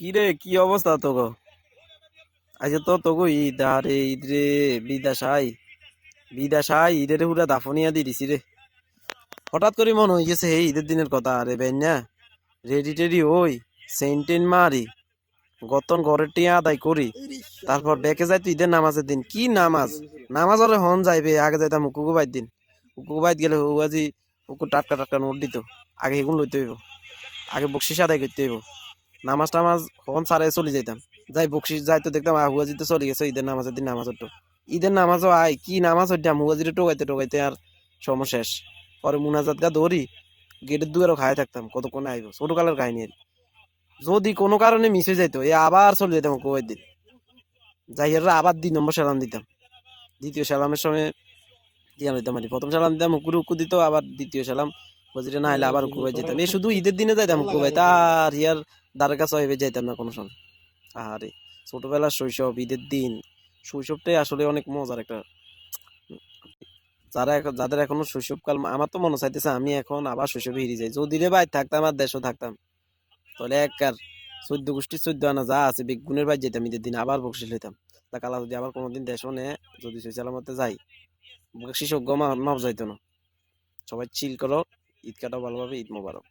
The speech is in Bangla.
কি রে কি অবস্থা তো গো আজকে তো তো গো ঈদ, আরে ঈদ রে বিদাসাই বিদাসাই ঈদের পুরা দাফনিয়া দি দিছি রে। হঠাৎ করে মনে হয়ে গেছে, এই ঈদের দিনের কথা, আরে বেন্যা। রেডি টেডি হই সেন্টেন মারি, গতন ঘরের টিয়া আদায় করি। তারপর বেঁকে যাই তো ঈদের নামাজের দিন। কি নামাজ? নামাজ ওরে হন যাইবে, আগে যাইতাম হুকুকু বাইর দিন। হুকুকু বাইর গেলে হু আজি হুকু টাটকা টাটকা নোট দিত। আগে এগুলো লইতে হইব। আগে বকশিস আদায় করতে হইব। নামাজ টামাজ হন সারে চলে যাইতাম। যাই বকশিস, যাই তো দেখতাম আহুয়াজি তো চলে গেছে, ঈদের নামাজের দিন নামাজ তো। ঈদের নামাজও আয়, কি নামাজ হইতাম? হুয়াজিরে টোকাইতে টোকাইতে আর সময় শেষ। পরে মুনাজাত গা দৌড়ি গেটের দুয়ারও খাই থাকতাম, কতক্ষণ আইব? ছোট কালের কাহিনী আর যদি কোনো কারণে মিস হয়ে যাইতো, এ আবার চলে যেতাম কোয়ের দিন। যাইয়াররা আবার দুই নম্বর সালাম দিতাম। দ্বিতীয় সালামের সময় দিয়া লইতাম আর প্রথম সালাম দিতাম, উকুর উকু দিত, আবার দ্বিতীয় সালাম বজিরে না হলে আবার ভাই যেতাম। এই শুধু ঈদের দিনে যাইতাম ভাই তার ইয়ার দ্বারের কাছে হইবে, যাইতাম না কোনো সময়। আরে ছোটবেলার শৈশব, ঈদের দিন, শৈশবটাই আসলে অনেক মজার একটা। যারা এখন যাদের এখনও শৈশবকাল, আমার তো মনে চাইতেছে আমি এখন আবার শৈশবে হিরে যাই। যদি রে ভাই থাকতাম আর দেশও থাকতাম, তাহলে এক আর চোদ্দ গোষ্ঠী, চোদ্দ আনা যা আছে বেগুনের বাইর যেতাম ঈদের দিন, আবার বকশিস লইতাম। তা কালা যদি আবার কোনোদিন দেশও নে, যদি সই সালামতে যাই বকশিস মাপ যাইতো না। সবাই চিল করো, ঈদ কাটাও ভালোভাবে, ঈদ মোবারক।